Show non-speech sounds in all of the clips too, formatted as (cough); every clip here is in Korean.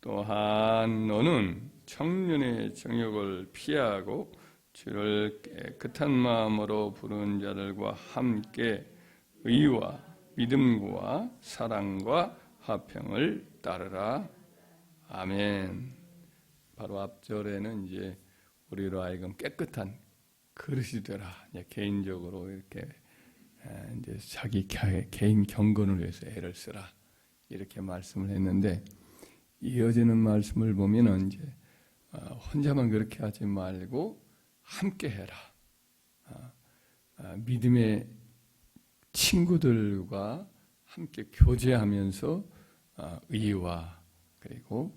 또한 너는 청년의 정욕을 피하고 주를 깨끗한 마음으로 부르는 자들과 함께 의와 믿음과 사랑과 화평을 따르라. 아멘. 바로 앞절에는 이제 우리로 하여금 깨끗한 그릇이 되라. 개인적으로 이렇게 이제 자기 개인 경건을 위해서 애를 쓰라. 이렇게 말씀을 했는데 이어지는 말씀을 보면은 이제 어, 혼자만 그렇게 하지 말고 함께 해라. 어, 어, 믿음의 친구들과 함께 교제하면서 의와 그리고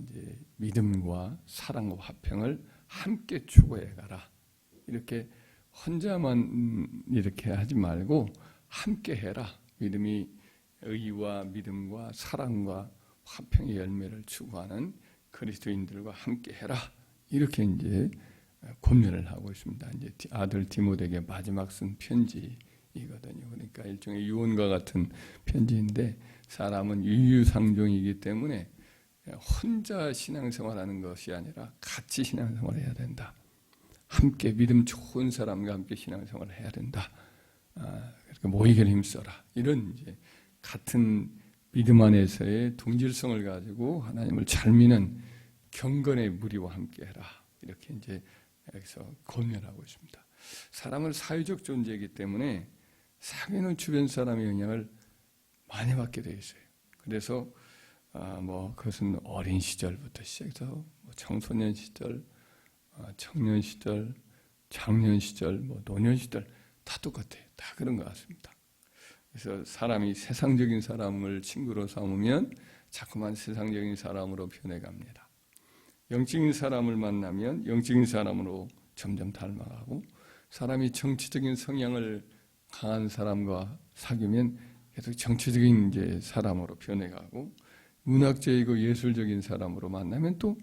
이제 믿음과 사랑과 화평을 함께 추구해 가라. 이렇게 혼자만 이렇게 하지 말고 함께 해라. 믿음이 의와 믿음과 사랑과 화평의 열매를 추구하는 그리스도인들과 함께 해라. 이렇게 이제 권면을 하고 있습니다. 이제 아들 디모데에게 마지막 쓴 편지이거든요. 그러니까 일종의 유언과 같은 편지인데 사람은 유유상종이기 때문에 혼자 신앙생활하는 것이 아니라 같이 신앙생활해야 된다. 함께 믿음 좋은 사람과 함께 신앙생활을 해야 된다. 아, 그러니까 모이기를 힘써라. 이런 이제 같은 믿음 안에서의 동질성을 가지고 하나님을 잘 믿는 경건의 무리와 함께해라. 이렇게 이제 여기서 권면하고 있습니다. 사람은 사회적 존재이기 때문에 사귀는 주변 사람의 영향을 많이 받게 되어 있어요. 그래서 아, 뭐 그것은 어린 시절부터 시작해서 뭐 청소년 시절, 아, 청년 시절, 장년 시절, 뭐 노년 시절 다 똑같아요. 다 그런 것 같습니다. 그래서 사람이 세상적인 사람을 친구로 삼으면 자꾸만 세상적인 사람으로 변해갑니다. 영적인 사람을 만나면 영적인 사람으로 점점 닮아가고 사람이 정치적인 성향을 강한 사람과 사귀면 계속 정치적인 이제 사람으로 변해가고 문학적이고 예술적인 사람으로 만나면 또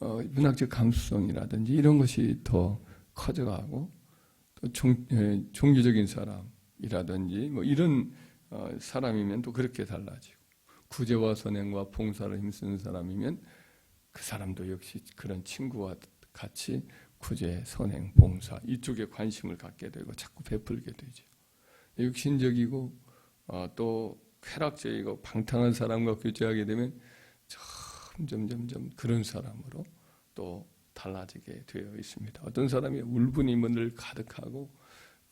어, 문학적 감수성이라든지 이런 것이 더 커져가고 또 종, 예, 종교적인 사람 이라든지 뭐 이런 어, 사람이면 또 그렇게 달라지고 구제와 선행과 봉사를 힘쓰는 사람이면 그 사람도 역시 그런 친구와 같이 구제, 선행, 봉사 이쪽에 관심을 갖게 되고 자꾸 베풀게 되죠. 육신적이고 어, 또 쾌락적이고 방탕한 사람과 교제하게 되면 점점 점점 그런 사람으로 또 달라지게 되어 있습니다. 어떤 사람이 울분이 문을 가득하고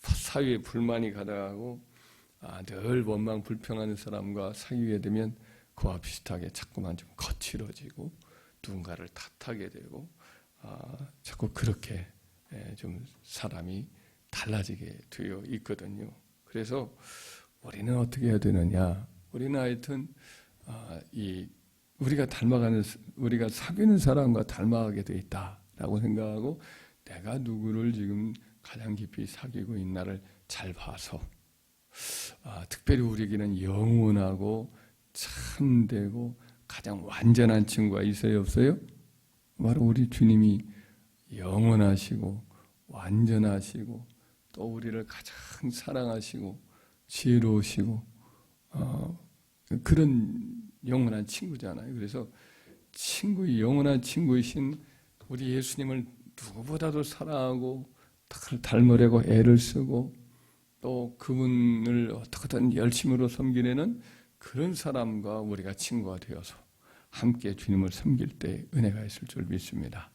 사회에 불만이 가득하고 아, 늘 원망 불평하는 사람과 사귀게 되면 그와 비슷하게 자꾸만 좀 거칠어지고 누군가를 탓하게 되고 아, 자꾸 그렇게 예, 좀 사람이 달라지게 되어 있거든요. 그래서 우리는 어떻게 해야 되느냐? 우리는 하여튼 아, 이 우리가 닮아가는 우리가 사귀는 사람과 닮아가게 돼 있다라고 생각하고 내가 누구를 지금 가장 깊이 사귀고 있나를 잘 봐서 아, 특별히 우리에게는 영원하고 참되고 가장 완전한 친구가 있어요 없어요? 바로 우리 주님이 영원하시고 완전하시고 또 우리를 가장 사랑하시고 지혜로우시고 어, 그런 영원한 친구잖아요. 그래서 친구 영원한 친구이신 우리 예수님을 누구보다도 사랑하고 닮으려고 애를 쓰고 또 그분을 어떻게든 열심으로 섬기려는 그런 사람과 우리가 친구가 되어서 함께 주님을 섬길 때 은혜가 있을 줄 믿습니다.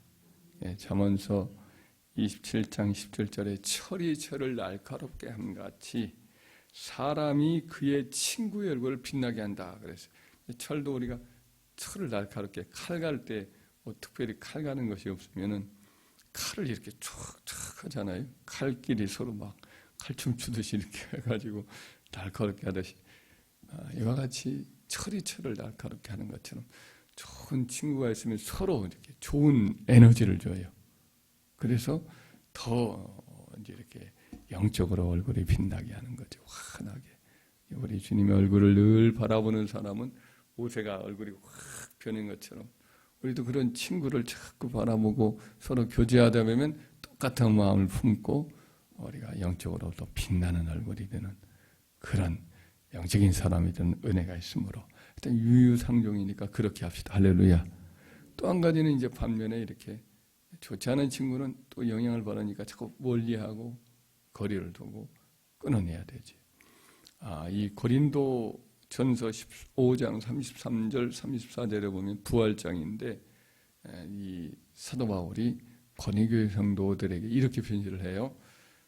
예, 잠언서 27장 17절에 철이 철을 날카롭게 함 같이 사람이 그의 친구의 얼굴을 빛나게 한다. 그래서 철도 우리가 철을 날카롭게 칼 갈때뭐 특별히 칼 가는 것이 없으면은 칼을 이렇게 촉촉 하잖아요. 칼끼리 서로 막 칼춤 추듯이 이렇게 (laughs) 해가지고 날카롭게 하듯이 아, 이와 같이 철이 철을 날카롭게 하는 것처럼 좋은 친구가 있으면 서로 이렇게 좋은 에너지를 줘요. 그래서 더 이제 이렇게 영적으로 얼굴이 빛나게 하는 거죠. 환하게. 우리 주님의 얼굴을 늘 바라보는 사람은 모세가 얼굴이 확 변한 것처럼 우리도 그런 친구를 자꾸 바라보고 서로 교제하다 보면 똑같은 마음을 품고 우리가 영적으로 더 빛나는 얼굴이 되는 그런 영적인 사람이 된 은혜가 있으므로 일단 유유상종이니까 그렇게 합시다. 할렐루야. 또 한 가지는 이제 반면에 이렇게 좋지 않은 친구는 또 영향을 받으니까 자꾸 멀리하고 거리를 두고 끊어내야 되지. 아, 이 고린도 전서 15장 33절 34절에 보면 부활장인데 에, 이 사도 바울이 권위교회 성도들에게 이렇게 편지를 해요.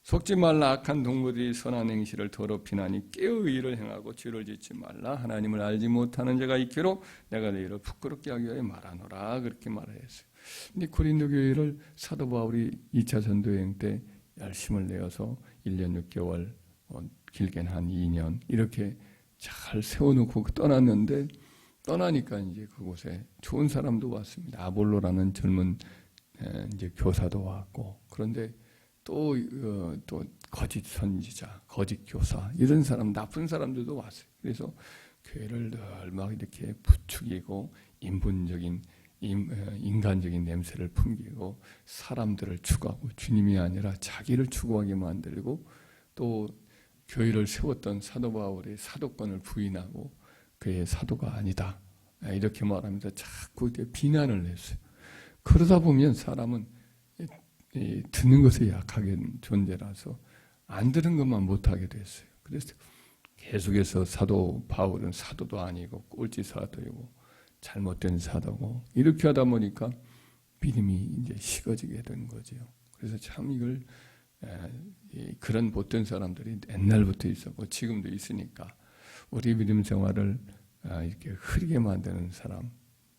속지 말라 악한 동물이 선한 행실을 더럽히나니 깨어 의를 행하고 죄를 짓지 말라 하나님을 알지 못하는 자가 있기로 내가 너희를 부끄럽게 하기 위하여 말하노라 그렇게 말했어요. 근데 고린도 교회를 사도 바울이 2차 전도 여행 때 열심을 내어서 1년 6개월 어, 길게는 한 2년 이렇게 잘 세워놓고 떠났는데 떠나니까 이제 그곳에 좋은 사람도 왔습니다. 아볼로라는 젊은 에, 이제 교사도 왔고 그런데 또, 어, 또 거짓 선지자, 거짓 교사 이런 사람 나쁜 사람들도 왔어요. 그래서 교회를 늘 막 이렇게 부추기고 인본적인 인간적인 냄새를 풍기고 사람들을 추구하고 주님이 아니라 자기를 추구하게 만들고 또 교회를 세웠던 사도 바울의 사도권을 부인하고 그의 사도가 아니다 이렇게 말하면서 자꾸 이제 비난을 했어요. 그러다 보면 사람은 이 듣는 것에 약하게 존재라서 안 들은 것만 못하게 됐어요. 그래서 계속해서 사도 바울은 사도도 아니고 꼴찌 사도이고 잘못된 사도고 이렇게 하다 보니까 믿음이 이제 식어지게 된 거죠. 그래서 참 이걸 그런 못된 사람들이 옛날부터 있었고 지금도 있으니까 우리 믿음 생활을 아, 이렇게 흐리게 만드는 사람,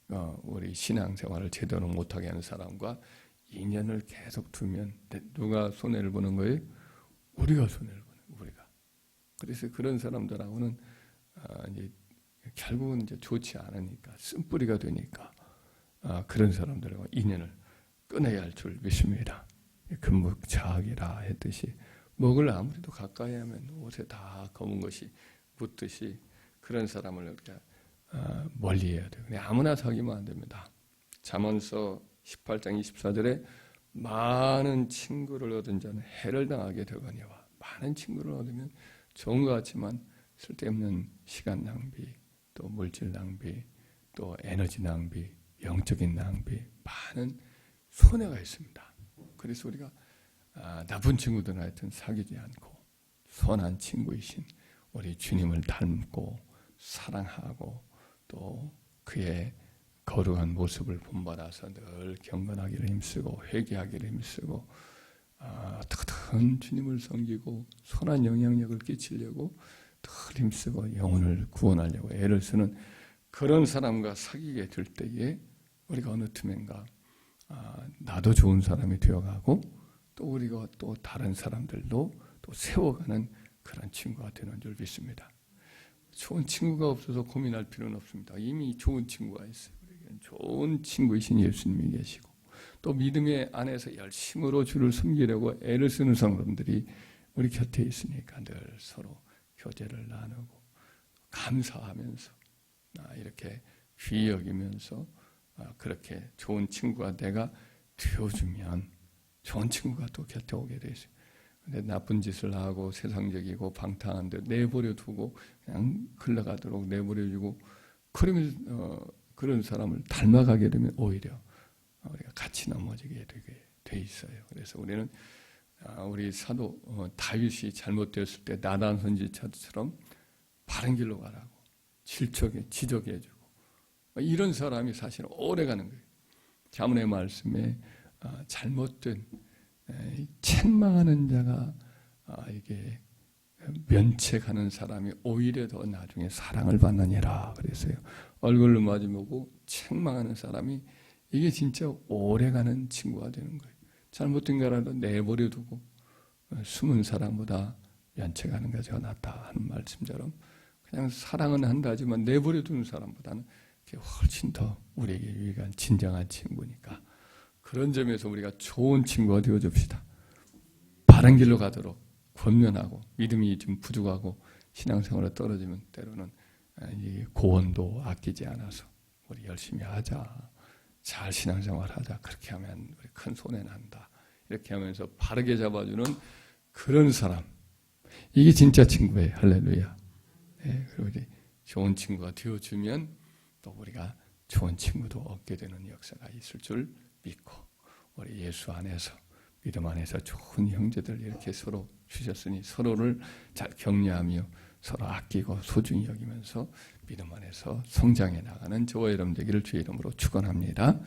어, 우리 신앙 생활을 제대로 못하게 하는 사람과 인연을 계속 두면 누가 손해를 보는 거예요? 우리가 손해를 보는 거예요. 우리가. 그래서 그런 사람들하고는 아, 이제 결국은 이제 좋지 않으니까 쓴뿌리가 되니까 아, 그런 사람들과 인연을 끊어야 할 줄 믿습니다. 금묵자학이라 했듯이 먹을 아무래도 가까이 하면 옷에 다 검은 것이 묻듯이 그런 사람을 이렇게 아, 멀리 해야 돼요. 그냥 아무나 사귀면 안 됩니다. 잠언서 18장 24절에 많은 친구를 얻은 자는 해를 당하게 되거니와 많은 친구를 얻으면 좋은 것 같지만 쓸데없는 시간 낭비, 또 물질 낭비, 또 에너지 낭비, 영적인 낭비, 많은 손해가 있습니다. 그래서 우리가 아, 나쁜 친구들은 하여튼 사귀지 않고 선한 친구이신 우리 주님을 닮고 사랑하고 또 그의 거룩한 모습을 본받아서 늘 경건하기를 힘쓰고 회개하기를 힘쓰고 아, 어떻게든 주님을 섬기고 선한 영향력을 끼치려고 늘 힘쓰고 영혼을 구원하려고 애를 쓰는 그런 사람과 사귀게 될 때에 우리가 어느 틈엔가 아, 나도 좋은 사람이 되어가고 또 우리가 또 다른 사람들도 또 세워가는 그런 친구가 되는 줄 믿습니다. 좋은 친구가 없어서 고민할 필요는 없습니다. 이미 좋은 친구가 있어요. 좋은 친구이신 예수님이 계시고 또 믿음의 안에서 열심으로 주를 섬기려고 애를 쓰는 사람들이 우리 곁에 있으니까 늘 서로 교제를 나누고 감사하면서 아, 이렇게 귀히 여기면서 아, 그렇게 좋은 친구가 내가 되어주면 좋은 친구가 또 곁에 오게 되죠. 근데 나쁜 짓을 하고 세상적이고 방탕한데 내버려 두고 그냥 흘러가도록 내버려 주고 그러면 어, 그런 사람을 닮아가게 되면 오히려 우리가 같이 넘어지게 되게 돼 있어요. 그래서 우리는 아, 우리 사도 어, 다윗이 잘못되었을 때 나단 선지자처럼 바른 길로 가라고 질척에 지적해 주고 이런 사람이 사실은 오래 가는 거예요. 자문의 말씀에 아, 잘못된 책망하는 자가 아, 이게 면책하는 사람이 오히려 더 나중에 사랑을 받느니라 그랬어요. 얼굴로 마주보고 책망하는 사람이 이게 진짜 오래가는 친구가 되는 거예요. 잘못된 거라도 내버려 두고 어, 숨은 사람보다 면책하는 것이 낫다 하는 말씀처럼 그냥 사랑은 한다 하지만 내버려 두는 사람보다는 훨씬 더 우리에게 유익한 진정한 친구니까 그런 점에서 우리가 좋은 친구가 되어 줍시다. 바른 길로 가도록 권면하고 믿음이 좀 부족하고 신앙생활에 떨어지면 때로는 고원도 아끼지 않아서 우리 열심히 하자. 잘 신앙생활 하자. 그렇게 하면 우리 큰 손해 난다. 이렇게 하면서 바르게 잡아주는 그런 사람. 이게 진짜 친구예요. 할렐루야. 네, 그리고 이제 좋은 친구가 되어주면 또 우리가 좋은 친구도 얻게 되는 역사가 있을 줄 믿고 우리 예수 안에서 믿음 안에서 좋은 형제들 이렇게 서로 주셨으니 서로를 잘 격려하며 서로 아끼고 소중히 여기면서 믿음 안에서 성장해 나가는 저와 여러분 되기를 주의 이름으로 축원합니다.